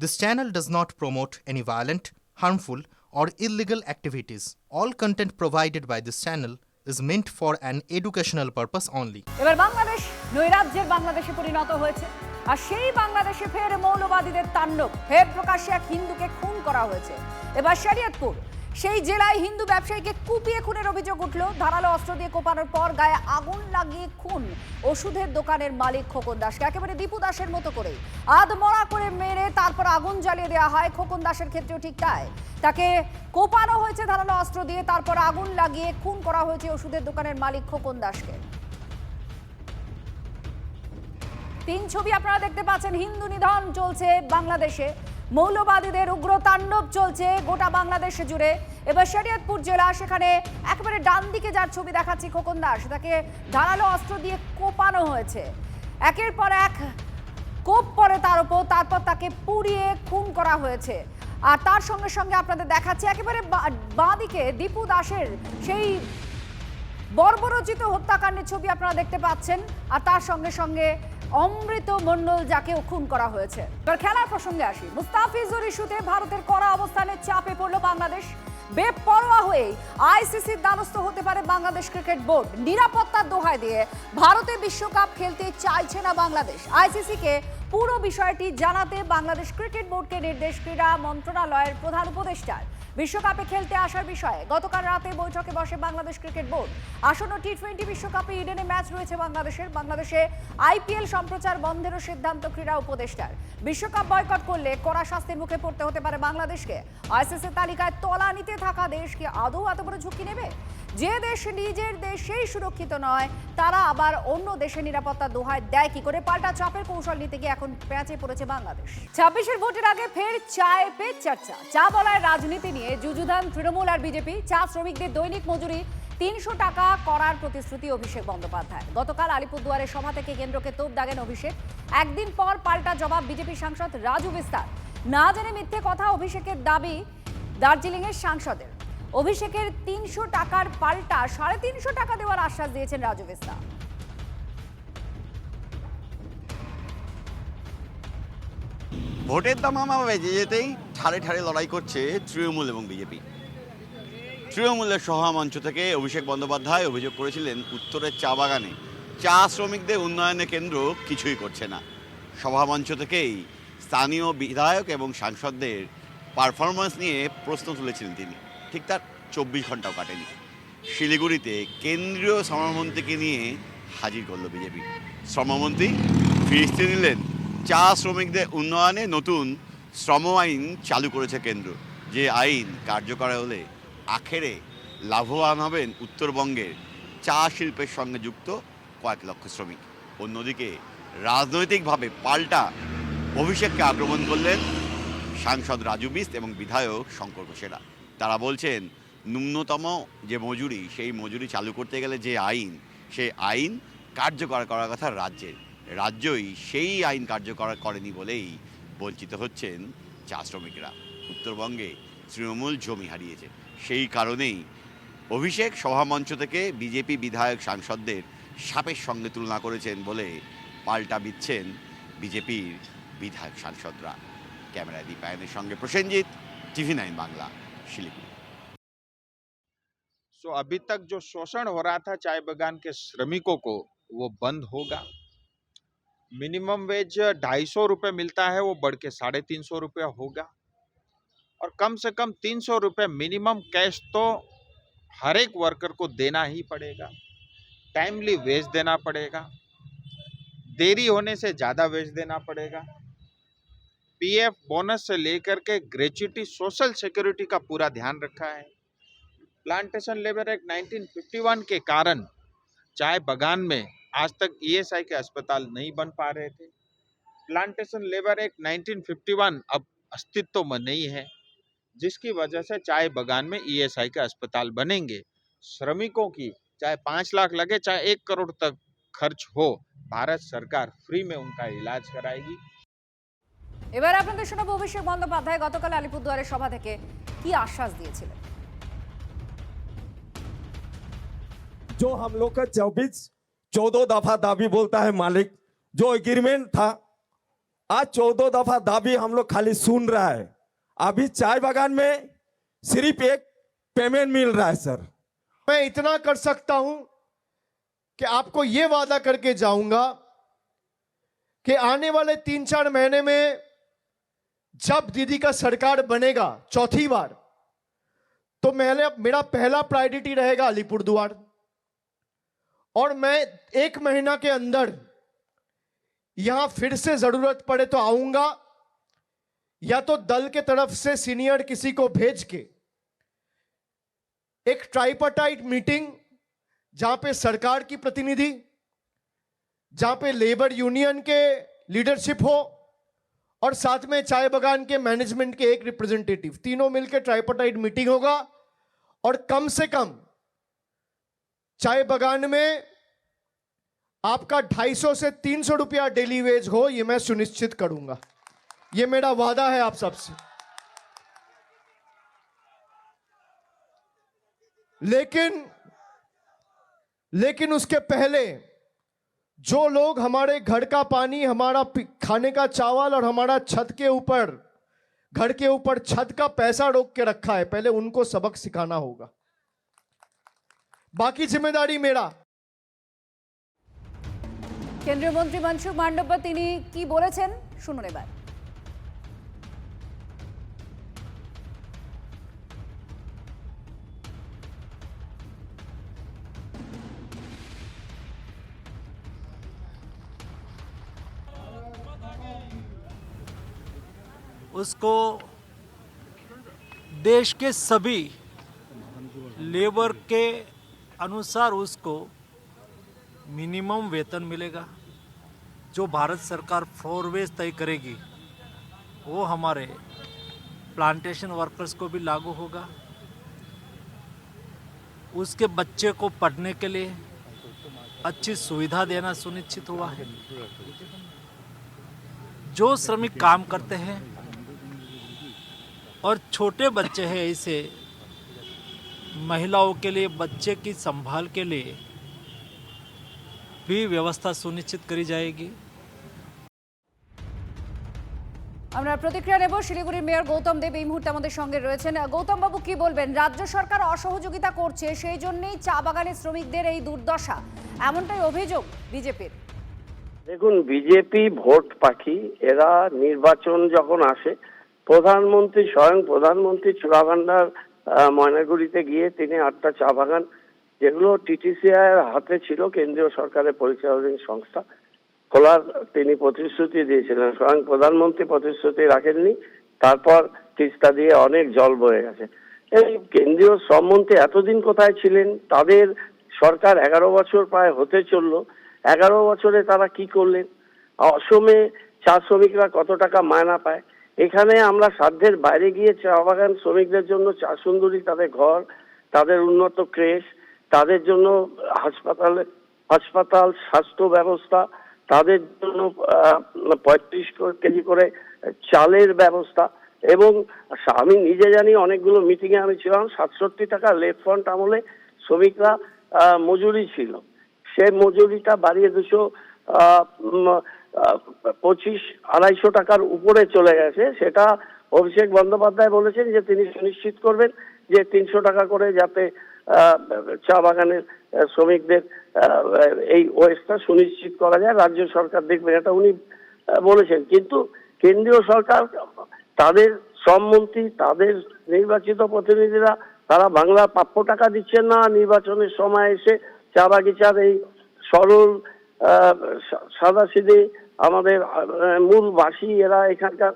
This channel does not promote any violent, harmful, or illegal activities. All content provided by this channel is meant for an educational purpose only. এবার বাংলাদেশ নৈরাজ্যের বাংলাদেশে পরিণত হয়েছে আর সেই বাংলাদেশে ফের মৌলবাদীদের তাণ্ডব ফের প্রকাশ্যে এক হিন্দুকে খুন করা হয়েছে এবার শরিয়তপুর সেই জেলায় হিন্দু ব্যবসায়ীকে কুপিয়ে খুনের অভিযোগ উঠল। ধারালো অস্ত্র দিয়ে কোপানোর পর গায়ে আগুন লাগিয়ে খুন। ওষুধের দোকানের মালিক খোকন দাসকে, একেবারে দীপু দাসের মতো করে। আধমরা করে মেরে তারপর আগুন জ্বালিয়ে দেওয়া হয় খোকন দাসের ক্ষেত্রেও ঠিক তাই। তাকে কোপানো হয়েছে ধারালো অস্ত্র দিয়ে, তারপর আগুন লাগিয়ে খুন করা হয়েছে ওষুধের দোকানের মালিক খোকন দাসকে। তিন ছবি আপনারা দেখতে পাচ্ছেন, হিন্দু নিধন চলছে বাংলাদেশে। মৌলবাদীদের উগ্র তাণ্ডব চলছে গোটা বাংলাদেশ জুড়ে। এবার শরিয়তপুর জেলা সেখানে একেবারে ডান দিকে যার ছবি দেখাচ্ছি খোকন দাস তাকে ধারালো অস্ত্র দিয়ে কোপানো হয়েছে। একের পর এক কোপ পরে তার উপর, তারপর তাকে পুড়িয়ে খুন করা হয়েছে। আর তার সঙ্গে সঙ্গে আপনাদের দেখাচ্ছি, একেবারে বা- বাঁ দিকে দীপু দাসের সেই বর্বরচিত হত্যাকাণ্ডের ছবি আপনারা দেখতে পাচ্ছেন। আর তার সঙ্গে সঙ্গে অমৃত মণ্ডল যাকে খুন করা হয়েছে। এবার খেলার প্রসঙ্গে আসি। মুস্তাফিজুর ইস্যুতে ভারতের কড়া অবস্থানে চাপে পড়ল বাংলাদেশ। বেপরোয়া হয়ে আইসিসির দ্বারস্থ হতে পারে বাংলাদেশ ক্রিকেট বোর্ড। নিরাপত্তার দোহাই দিয়ে ভারতে বিশ্বকাপ খেলতে চাইছে না বাংলাদেশ। আইসিসিকে পুরো বিষয়টি জানাতে বাংলাদেশ ক্রিকেট বোর্ডকে নির্দেশ ক্রীড়া মন্ত্রণালয়ের প্রধান উপদেষ্টার। বিশ্বকাপে খেলতে আসার বিষয়ে গতকাল রাতে বৈঠকে বসে বাংলাদেশ ক্রিকেট বোর্ড। আসন্ন টি টোয়েন্টি বিশ্বকাপে ইডেনে ম্যাচ রয়েছে বাংলাদেশের। বাংলাদেশে আইপিএল সম্প্রচার বন্ধেরও সিদ্ধান্ত ক্রীড়া উপদেষ্টার। বিশ্বকাপ বয়কট করলে কড়া শাস্তির মুখে পড়তে হতে পারে বাংলাদেশকে। আইসিসির তালিকায় তলানিতে থাকা দেশকে আদৌ এত বড় ঝুঁকি নেবে? যে দেশ নিজের দেশেই সুরক্ষিত নয়, তারা আবার অন্য দেশের নিরাপত্তা দোহায় দেয় কি করে? পাল্টা চাপের কৌশল নিতে গিয়ে এখন প্যাঁচে পড়েছে বাংলাদেশ। ছাব্বিশের ভোটের আগে ফের চায় পে চর্চা। চা বলায় রাজনীতি নিয়ে যুযুধান তৃণমূল আর বিজেপি, চা শ্রমিকদের দৈনিক মজুরি, তিনশো টাকা করার প্রতিশ্রুতি অভিষেক বন্দ্যোপাধ্যায়। গতকাল আলিপুরদুয়ারের সভা থেকে কেন্দ্রকে তোপ দাগেন অভিষেক। একদিন পর পাল্টা জবাব বিজেপি সাংসদ রাজু বিস্তার। না জেনে মিথ্যে কথা অভিষেকের দাবি দার্জিলিংয়ের সাংসদের। অভিষেকের তিনশো টাকার পাল্টা, সাড়ে তিনশো টাকা দেওয়ার আশ্বাস দিয়েছেন রাজু বিস্তার ভোটের দামামা বেজে যেতেই ঠাড়ে ঠাড়ে লড়াই করছে তৃণমূল এবং বিজেপি। তৃণমূলের সহামঞ্চ থেকে অভিষেক বন্দ্যোপাধ্যায় অভিযোগ করেছিলেন, উত্তরের চা বাগানে চা শ্রমিকদের উন্নয়নে কেন্দ্র কিছুই করছে না। সভামঞ্চ থেকেই স্থানীয় বিধায়ক এবং সাংসদদের পারফরমেন্স নিয়ে প্রশ্ন তুলেছিলেন তিনি। ঠিক তার চব্বিশ ঘন্টাও কাটেনি। শিলিগুড়িতে কেন্দ্রীয় শ্রমমন্ত্রীকে নিয়ে হাজির করল বিজেপি। শ্রমমন্ত্রী ফিরিস্তি নিলেন। চা শ্রমিকদের উন্নয়নে নতুন শ্রম আইন চালু করেছে কেন্দ্র। যে আইন কার্যকর হলে আখেরে লাভবান হবেন উত্তরবঙ্গের চা শিল্পের সঙ্গে যুক্ত কয়েক লক্ষ শ্রমিক। অন্যদিকে রাজনৈতিকভাবে পাল্টা অভিষেককে আক্রমণ করলেন সাংসদ রাজু বিস্ত এবং বিধায়ক শঙ্কর ঘোষেরা। তারা বলছেন, ন্যূনতম যে মজুরি, সেই মজুরি চালু করতে গেলে যে আইন সেই আইন কার্যকর করার কথা রাজ্যের। রাজ্যই সেই আইন কার্যকর করেনি বলেই বঞ্চিত হচ্ছেন চা শ্রমিকরা। উত্তরবঙ্গে তৃণমূল জমি হারিয়েছে। সেই কারণেই অভিষেক সভামঞ্চ থেকে বিজেপি বিধায়ক সাংসদদের সাপের সঙ্গে তুলনা করেছেন বলে পাল্টা দিচ্ছেন বিজেপির বিধায়ক সাংসদরা। ক্যামেরায় দীপায়নের সঙ্গে Prosenjit, TV nine Bangla. Siliguri so so, अभी तक जो शोषण हो रहा था चाय बगान के श्रमिकों को वो बंद होगा। मिनिमम वेज ढाई सौ रुपये मिलता है वो बढ़ के साढ़े तीन सौ रुपये होगा। और कम से कम तीन सौ रुपये मिनिमम कैश तो हर एक वर्कर को देना ही पड़ेगा। टाइमली वेज देना पड़ेगा। देरी होने से ज़्यादा वेज देना पड़ेगा। पीएफ बोनस से लेकर के ग्रेचुटी सोशल सिक्योरिटी का पूरा ध्यान रखा है। प्लांटेशन लेबर एक्ट 1951 के कारण चाय बगान में आज तक ईएसआई के अस्पताल नहीं बन पा रहे थे। प्लांटेशन लेबर एक्ट 1951 अब अस्तित्व में नहीं है, जिसकी वजह से चाय बगान में ईएसआई के अस्पताल बनेंगे। श्रमिकों की चाहे पाँच लाख लगे, चाहे एक करोड़ तक खर्च हो, भारत सरकार फ्री में उनका इलाज कराएगी। এবার আপনাদের শোনাবো অভিষেক বন্দ্যোপাধ্যায় গতকাল আলিপুরদুয়ারের সভা থেকে কি আশ্বাস দিয়েছিলেন जो हम लोग का चौबीस चौदह दफा दावी बोलता है मालिक जो एग्रीमेंट था आज चौदह दफा दाबी हम लोग खाली सुन रहा है अभी चाय बागान में सिर्फ एक पेमेंट मिल रहा है सर मैं इतना कर सकता हूं कि आपको यह वादा करके जाऊंगा कि आने वाले तीन चार महीने में जब दीदी का सरकार बनेगा चौथी बार तो मेरे मेरा पहला प्रायोरिटी रहेगा अलीपुरद्वार और मैं एक महीना के अंदर यहाँ फिर से ज़रूरत पड़े तो आऊँगा, या तो दल के तरफ़ से सीनियर किसी को भेज के। एक ट्राइपाटाइट मीटिंग जहाँ पे सरकार की प्रतिनिधि, जहाँ पे लेबर यूनियन के लीडरशिप हो और साथ में चाय बागान के मैनेजमेंट के एक रिप्रेजेंटेटिव तीनों मिलकर ट्राइपाटाइट मीटिंग होगा और कम से कम चाय बागान में आपका 250 से 300 रुपया डेली वेज हो यह मैं सुनिश्चित करूँगा। यह मेरा वादा है आप सबसे। लेकिन लेकिन उसके पहले जो लोग हमारे घर का पानी हमारा पी- खाने का चावल और हमारा छत के ऊपर घर के ऊपर छत का पैसा रोक के रखा है पहले उनको सबक सिखाना होगा बाकी जिम्मेदारी मेरा কেন্দ্রীয় মন্ত্রী মনসুখ মান্ডব্য তিনি কি বলেছেন শুনুন এবার उसको देश के सभी लेबर के अनुसार उसको मिनिमम वेतन मिलेगा। जो भारत सरकार फोरवेज तय करेगी, वो हमारे प्लांटेशन वर्कर्स को भी लागू होगा। उसके बच्चे को पढ़ने के लिए अच्छी सुविधा देना सुनिश्चित हुआ है। जो श्रमिक काम करते हैं और छोटे बच्चे हैं ऐसे महिलाओं के लिए बच्चे की संभाल के लिए भी व्यवस्था सुनिश्चित करी जाएगी আমরা প্রতিক্রিয়া নেব শিলিগুড়ির মেয়র গৌতম দেব এই মুহূর্তে আমাদের সঙ্গে রয়েছেন গৌতম বাবু কি বলবেন রাজ্য সরকার অসহযোগিতা করছে সেই জন্যই চা বাগানের শ্রমিকদের এই দুর্দশা এমনটাই অভিযোগ বিজেপির দেখুন বিজেপি ভোট পাখি এরা নির্বাচন যখন আসে প্রধানমন্ত্রী স্বয়ং প্রধানমন্ত্রী চুরাভান্ডার আহ, ময়নাগুড়িতে গিয়ে তিনি আটটা চা বাগান যেগুলো টিটিসিআই হাতে ছিল কেন্দ্রীয় সরকারের পরিচালনাধীন সংস্থা খোলার তিনি প্রতিশ্রুতি দিয়েছিলেন। স্বয়ং প্রধানমন্ত্রী প্রতিশ্রুতি রাখেননি তারপর তিস্তা দিয়ে অনেক জল বয়ে গেছে। এই কেন্দ্রীয় শ্রমমন্ত্রী এতদিন কোথায় ছিলেন? তাদের সরকার এগারো বছর প্রায় হতে চলল। এগারো বছরে তারা কি করলেন? অসমে চা শ্রমিকরা কত টাকা মায়না পায়? এখানে আমরা সাধ্যের বাইরে গিয়ে চা বাগান শ্রমিকদের জন্য চা সুন্দরী, তাদের ঘর, তাদের উন্নত ক্রেশ, তাদের জন্য হাসপাতালে, হাসপাতাল স্বাস্থ্য ব্যবস্থা, তাদের জন্য পঁয়ত্রিশ কেজি করে চালের ব্যবস্থা এবং আমি নিজে জানি অনেকগুলো মিটিংয়ে আমি ছিলাম, সাতষট্টি টাকা লেফট ফ্রন্ট আমলে শ্রমিকরা মজুরি ছিল। সে মজুরিটা বাড়িয়ে দুশো পঁচিশ, আড়াইশো টাকার উপরে চলে গেছে। সেটা অভিষেক বন্দ্যোপাধ্যায় বলেছেন যে তিনি সুনিশ্চিত করবেন যে তিনশো টাকা করে যাতে চা বাগানের শ্রমিকদের এই ওয়েস্টটা সুনিশ্চিত করা যায়। রাজ্য সরকার দেখবেন এটা উনি বলেছেন। কিন্তু কেন্দ্রীয় সরকার, তাদের শ্রমমন্ত্রী তাদের নির্বাচিত প্রতিনিধিরা, তারা বাংলার প্রাপ্য টাকা দিচ্ছেন না। নির্বাচনের সময় এসে চা বাগিচার এই সরল সাদা সিধে আমাদের মূল বাসী এরা এখানকার,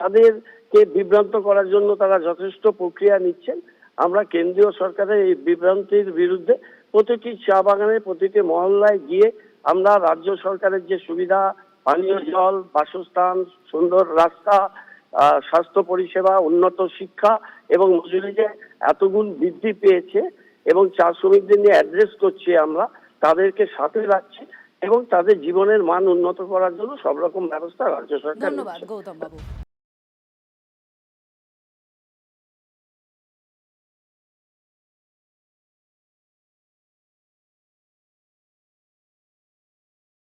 তাদেরকে বিভ্রান্ত করার জন্য তারা যথেষ্ট প্রক্রিয়া নিচ্ছেন। আমরা কেন্দ্রীয় সরকারের এই বিভ্রান্তির বিরুদ্ধে প্রতিটি চা বাগানে, প্রতিটি মহল্লায় গিয়ে আমরা রাজ্য সরকারের যে সুবিধা, পানীয় জল, বাসস্থান, সুন্দর রাস্তা স্বাস্থ্য পরিষেবা, উন্নত শিক্ষা এবং মজুরি যে এতগুণ বৃদ্ধি পেয়েছে এবং চা শ্রমিকদের নিয়ে অ্যাড্রেস করছি আমরা, তাদেরকে সাথে রাখছি। এবং তাদের জীবনের মান উন্নত করার জন্য সব রকম ব্যবস্থা রাজ্য সরকার ধন্যবাদ গৌতম বাবু।